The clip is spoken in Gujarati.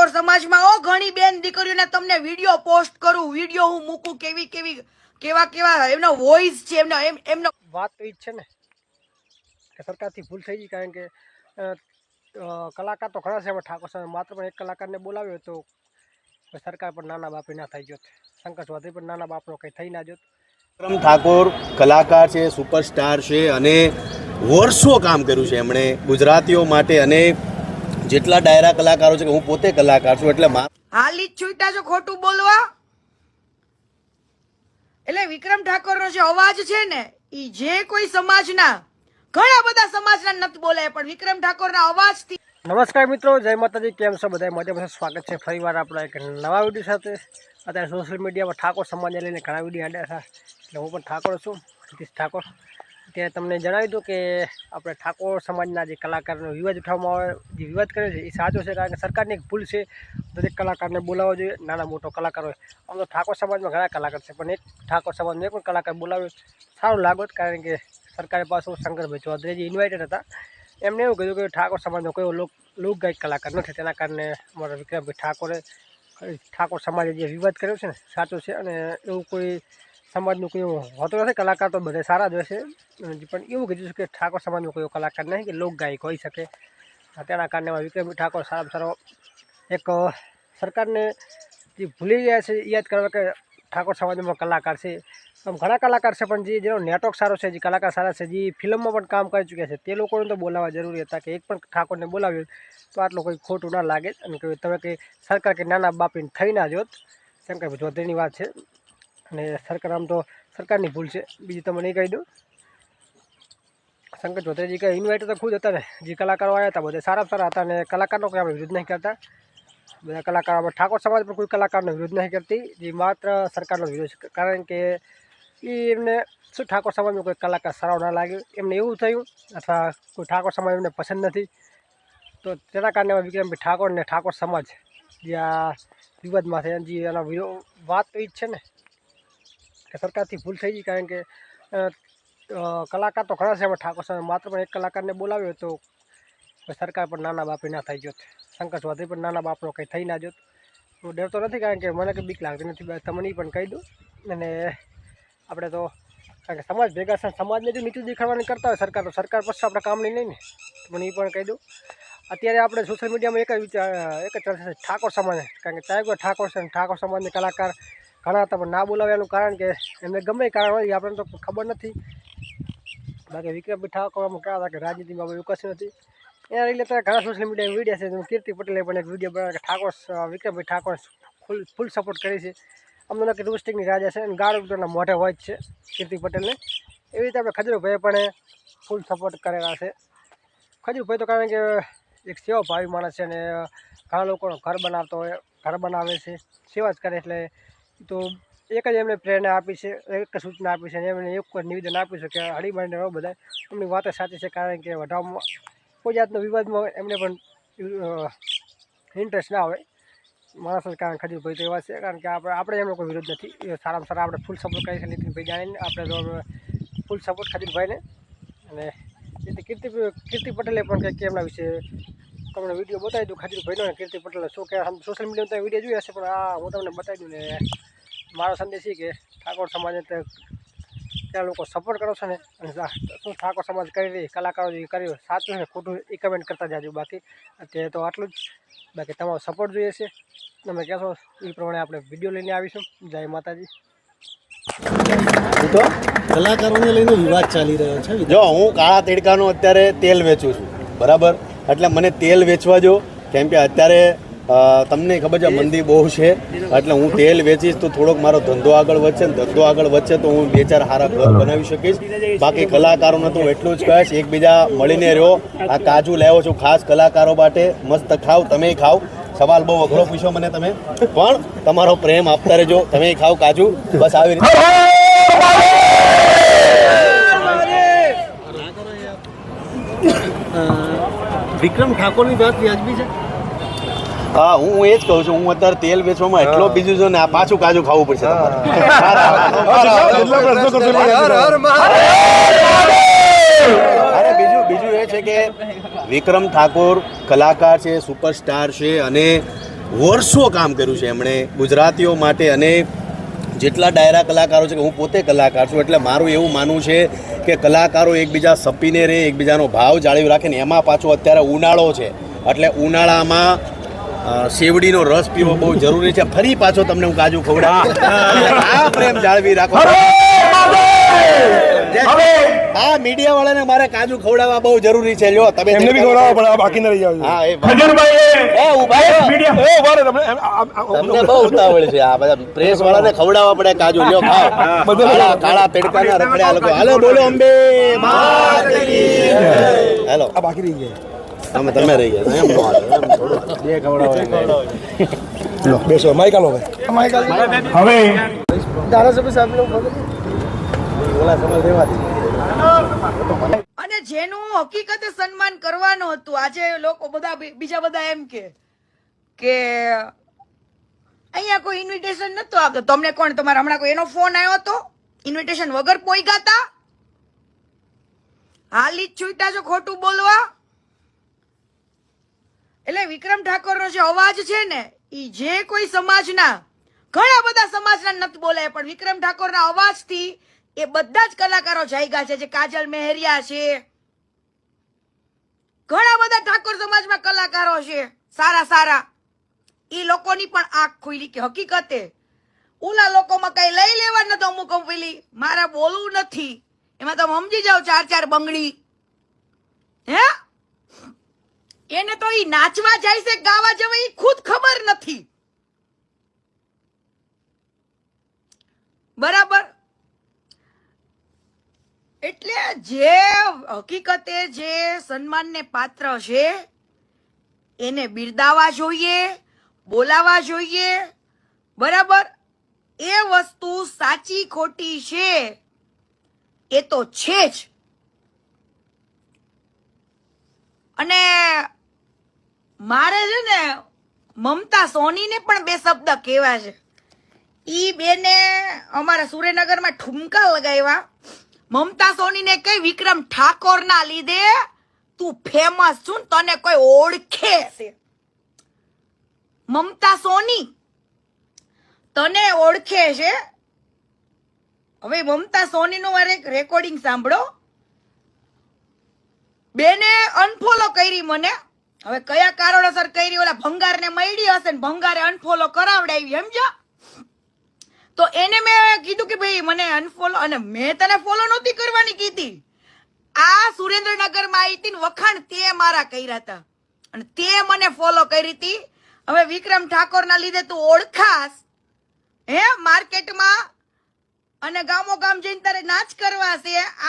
ઠાકોર સમાજમાં ઓ ઘણી બેન દીકરીઓને તમને વીડિયો પોસ્ટ કરું વીડિયો હું મૂકું કેવી કેવી કેવા કેવા એમનો વોઇસ છે એમનો એમ એમનો વાત તો ઈ જ છે ને કે સરકારથી ભૂલ થઈ ગઈ કારણ કે કલાકાર તો ઘણા છે એમાં ઠાકોર સાહેબ માત્ર પણ એક કલાકારને બોલાવ્યો તો સરકાર પણ નાના બાપે ના થઈ જોત. શંકર ચૌધરી પણ નાના બાપનો કંઈ થઈ ના જોત. વિક્રમ ઠાકોર કલાકાર છે સુપરસ્ટાર છે અને વર્ષો કામ કર્યું છે એમણે ગુજરાતીઓ માટે અને જેટલા ડાયરા કલાકારો છે કે હું પોતે કલાકાર છું એટલે હાલી જ છૂટા છો ખોટું બોલવા. એટલે વિક્રમ ઠાકોરનો જે અવાજ છે ને એ જે કોઈ સમાજના ઘણા બધા સમાજના નથી બોલે પણ વિક્રમ ઠાકોરના અવાજથી નમસ્કાર મિત્રો જય માતાજી કેમ છો? બધા મજામાં સ્વાગત છે. ફરીવાર આપણા એક નવા વીડિયો સાથે. અત્યારે સોશિયલ મીડિયામાં ઠાકોર સમાજને લઈને ઘણા વીડિયો આડ્યા હતા એટલે હું પણ ઠાકોર છું નીતિશ ઠાકોર. ત્યાં તમને જણાવી દઉં કે આપણે ઠાકોર સમાજના જે કલાકારનો વિવાદ ઉઠાવવામાં આવે, જે વિવાદ કરે છે, એ સાચો છે કારણ કે સરકારની એક ભૂલ છે. દરેક કલાકારને બોલાવવો જોઈએ, નાના મોટો કલાકાર હોય. આમ તો ઠાકોર સમાજમાં ઘણા કલાકાર છે, પણ એક ઠાકોર સમાજનો એક પણ કલાકાર બોલાવ્યો સારું લાગોત કારણ કે સરકારે પાછું શંકરભાઈ ચૌધરીજી ઇન્વાઇટેડ હતા, એમને એવું કીધું કે ઠાકોર સમાજનો કોઈ લોક, લોકગાયક કલાકાર નથી. તેના કારણે અમારા વિક્રમભાઈ ઠાકોરે, ઠાકોર સમાજે જે વિવાદ કર્યો છે ને, સાચો છે અને એવું કોઈ સમાજનું કોઈ હોતો નથી, કલાકાર તો બધા સારા જ હોય છે. પણ એવું કીધું છે કે ઠાકોર સમાજનો કોઈ કલાકાર નહીં કે લોકગાયક હોઈ શકે. તેના કારણે વિક્રમ ઠાકોર સારામાં સારો એક સરકારને જે ભૂલી ગયા છે, યાદ કરવા કે ઠાકોર સમાજમાં કલાકાર છે. આમ ઘણા કલાકાર છે, પણ જે જેનો નેટવર્ક સારો છે, જે કલાકાર સારા છે, જે ફિલ્મમાં પણ કામ કરી ચૂક્યા છે, તે લોકોને તો બોલાવવા જરૂરી હતા કે એક પણ ઠાકોરને બોલાવ્યો તો આટલું કોઈ ખોટું ના લાગે. અને તમે કે સરકાર કે નાના બાપીને થઈ ના જોત કેમ કે જોધરીની વાત છે. અને સરકાર આમ તો સરકારની ભૂલ છે. બીજું તમને નહીં કહી દઉં શંકર ચૌધરીજી કે ઇન્વાઇટ તો ખુદ હતા ને. જે કલાકારો આવ્યા હતા, બધા સારા સારા હતા અને કલાકારનો કોઈ આપણે વિરોધ નહીં કરતા. બધા કલાકારો ઠાકોર સમાજ પણ કોઈ કલાકારનો વિરોધ નહીં કરતી. જે માત્ર સરકારનો વિરોધ કારણ કે એ એમને શું ઠાકોર સમાજમાં કોઈ કલાકાર સારો ના લાગ્યો એમને એવું થયું, અથવા કોઈ ઠાકોર સમાજ એમને પસંદ નથી. તો તેના કારણે વિક્રમભાઈ ઠાકોર ને ઠાકોર સમાજ જે આ વિવાદમાં છે જે એનો વાત એ જ છે ને. કે સરકારથી ભૂલ થઈ ગઈ કારણ કે કલાકાર તો ઘણા છે ઠાકોર સાહેબ માત્ર પણ એક કલાકારને બોલાવ્યો તો સરકાર પણ નાના બાપે ના થઈ જોત. શંકર ચૌધરી પણ નાના બાપનો કંઈ થઈ ના જોત. હું ડરતો નથી કારણ કે મને કંઈ બીક લાગતી નથી. તમને એ પણ કહી દઉં. અને આપણે તો, કારણ કે સમાજ ભેગા સમાજને જો નીચું દેખાડવાની કરતા હોય સરકાર, તો સરકાર પછી આપણે કામની નહીં ને મને એ પણ કહી દઉં. અત્યારે આપણે સોશિયલ મીડિયામાં એક જ વિચાર, એક જ ચર્ચા છે ઠાકોર સમાજ કારણ કે ચાહે કોઈ ઠાકોર છે ઠાકોર સમાજના કલાકાર ઘણા પણ ના બોલાવ્યાનું કારણ કે એમને ગમે કારણ હોય આપણને તો ખબર નથી. બાકી વિક્રમ ઠાકોર અમુક હતા કે રાજનીતિમાં એવું કશું નથી. એના રિલેટેડ ઘણા સોશિયલ મીડિયા વીડિયો છે. કીર્તિ પટેલે પણ એક વીડિયો બનાવ્યો કે Thakor Vikrambhai Thakor full full support કરી છે. અમને કે રુસ્ટિકની રાજા છે અને ગાળ મોઢે હોય જ છે કીર્તિ પટેલને. એવી રીતે આપણે ખજૂરભાઈ પણ ફૂલ સપોર્ટ કરેલા છે. ખજૂરભાઈ તો કારણ કે એક સેવા ભાવી માણસ છે અને ઘણા લોકોનું ઘર બનાવતો હોય, ઘર બનાવે છે. સેવા જ કરે એટલે તો એક જ એમને પ્રેરણા આપી છે, એક સૂચના આપી છે અને એમને એક નિવેદન આપ્યું છે કે હળીમળીને રહો બધા. એમની વાત સાચી છે કારણ કે વઢાવમાં કોઈ જાતનો વિવાદમાં એમને પણ ઇન્ટરેસ્ટ ના હોય. માણસો કારણ ખજૂરભાઈ તો એવા છે, કારણ કે આપણે આપણે એમનો કોઈ વિરોધ નથી. સારામાં સારા આપણે ફૂલ સપોર્ટ કરીએ છીએ નીતિનભાઈ જાણીને. આપણે ફૂલ સપોર્ટ ખજૂરભાઈને અને એટલે કીર્તિ કીર્તિ પટેલે પણ કંઈક એમના વિશે તમને વીડિયો બતાવી દઉં ખજૂરભાઈનો કીર્તિ પટેલે શું કે સોશિયલ મીડિયામાં તમે વીડિયો જોઈ હશે, પણ આ હું તમને બતાવી દઉં ને. મારો સંદેશ એ કે ઠાકોર સમાજને ત્યાં લોકો સપોર્ટ કરો છો ને અને શું ઠાકોર સમાજ કરી રહી કલાકારો જે કર્યું સાચું છે ખોટું એ કમેન્ટ કરતા જાજો. બાકી અત્યારે તો આટલું જ. બાકી તમારો સપોર્ટ જોઈએ છે. તમે કહેશો એ પ્રમાણે આપણે વીડિયો લઈને આવીશું. જય માતાજી. તો કલાકારોને લઈને વિવાદ ચાલી રહ્યો છે જો હું કાળા તેડકાનું અત્યારે તેલ વેચું છું. બરાબર? એટલે મને તેલ વેચવા જો કેમ કે અત્યારે તમને ખબર છે મંદી બહુ છે. એટલે હું તેલ વેચીશ તો થોડોક મારો ધંધો આગળ વધશે. ને ધંધો આગળ વધશે તો હું બે ચાર સારા ઘર બનાવી શકીશ. બાકી કલાકારોને તો એટલું જ કહીશ એકબીજા મળીને રહ્યો આ કાજુ લાવ્યો છું ખાસ કલાકારો માટે. મસ્ત ખાવ તમે ખાવ. સવાલ બહુ અઘરો પૂછ્યો મને તમે. પણ તમારો પ્રેમ આપતા રહેજો. તમે ખાવ કાજુ. બસ આવી રીતે. વિક્રમ ઠાકોરની વાત વ્યાજબી છે? હા હું એ જ કહું છું હું અત્યારે તેલ વેચવામાં એટલો બીજું છું ને આ પાછું કાજુ ખાવું પડશે અરે બીજું બીજું એ છે કે વિક્રમ ઠાકોર કલાકાર છે સુપરસ્ટાર છે અને વર્ષો કામ કર્યું છે એમણે ગુજરાતીઓ માટે અને જેટલા ડાયરા કલાકારો છે કે હું પોતે કલાકાર છું એટલે મારું એવું માનવું છે કે કલાકારો એકબીજા સપીને રહે એકબીજાનો ભાવ જાળવી રાખે ને એમાં પાછો અત્યારે ઉનાળો છે. એટલે ઉનાળામાં શેવડીનો રસ પીવો બહુ જરૂરી છે. ફરી પાછો તમને હું કાજુ ખવડાવ આ પ્રેમ જાળવી રાખો. આ મીડિયા વાળાને મારે કાજુ ખવડાવવા બહુ જરૂરી છે. લ્યો તમે એમને બી ખવડાવવા પડે આ બાકી ના રહી જાવ. હા એ ખજૂરભાઈ એ ઊભા રહો. એ ઊભા રહો તમે એમ, આ- આ- આ- તમને બહુ ઉતાવળ છે. આ બધા પ્રેસ વાળાને ખવડાવવા પડે કાજુ. લ્યો ખાઓ. કાળા કાળા તડકાના રખડ્યા લોકો. હાલો બોલો અંબે. માત હેલો. આ બાકી રહી ગયા. તમે તમે રહી ગયા એમ નો એમ થોડું. લો બેસો માઈક આલો ભાઈ હવે ધારાસભ્ય સાહેબ લોકો ઓલા સમજ રહેવા દે. અને જેનું હકીકતે સન્માન કરવાનું હતું આજે લોકો બધા બીજા બધા એમ કે કે અહીંયા કોઈ ઇન્વિટેશન નતો આવતો તમને કોણ તમારા હમણાં કોઈ એનો ફોન આવ્યો હતો? ઇન્વિટેશન વગર કોઈ ગાતા? હાલી જ છૂટા છો ખોટું બોલવા? એટલે વિક્રમ ઠાકોરનો જે અવાજ છે ને એ જે કોઈ સમાજના, ઘણા બધા સમાજના નથી બોલે, પણ વિક્રમ ઠાકોરના અવાજથી એ બધા જ કલાકારો જાયગા છે, જે કાજલ મહેરિયા છે. ઘણા બધા ઠાકોર સમાજમાં કલાકારો છે, સારા સારા. એ લોકોની પણ આંખ ખુલી કે હકીકતે ઓલા લોકોમાં કઈ લઈ લેવા નતો અમુક પેલી, મારે બોલવું નથી. એમાં તમે સમજી જાઓ, ચાર ચાર બંગડી. હે? એને તો ઈ નાચવા જાય છે, ગાવા જવા, ઈ ખુદ ખબર નથી. બરાબર? એટલે જે હકીકતે જે સન્માનને પાત્ર છે, એને બિરદાવવા જોઈએ બોલાવા જોઈએ. બરાબર? એ વસ્તુ સાચી, ખોટી છે, એ તો છે જ. અને મારે છે ને મમતા સોનીને પણ બે શબ્દ કહેવા છે. ઈ બેને અમારા સુરેનગરમાં ઠુમકા લગાવ્યા. મમતા સોનીને કઈ વિક્રમ ઠાકોર ના લીધે તું ફેમસ છું તને કોઈ ઓળખે છે. મમતા સોની, તને ઓળખે છે? હવે મમતા સોનીનું મારે એક રેકોર્ડિંગ સાંભળો. બેને અનફોલો કરી મને. હવે કયા કારણોસર કરી ઓલા ભંગારને મળી હશે ને ભંગારે અનફોલો કરાવડાવી સમજો તો એને મેં કીધું કે ભાઈ, મને અનફોલો અને મેં તને ફોલો નહોતી કરવાની કીધી. આ સુરેન્દ્રનગરમાં આવી હતી વખાણ તે મારા કર્યા હતા. અને તે મને ફોલો કરી હતી. હવે વિક્રમ ઠાકોરના લીધે તું ઓળખાસ હે, માર્કેટમાં અને ગામો ગામ જઈને તારે નાચ કરવા છે.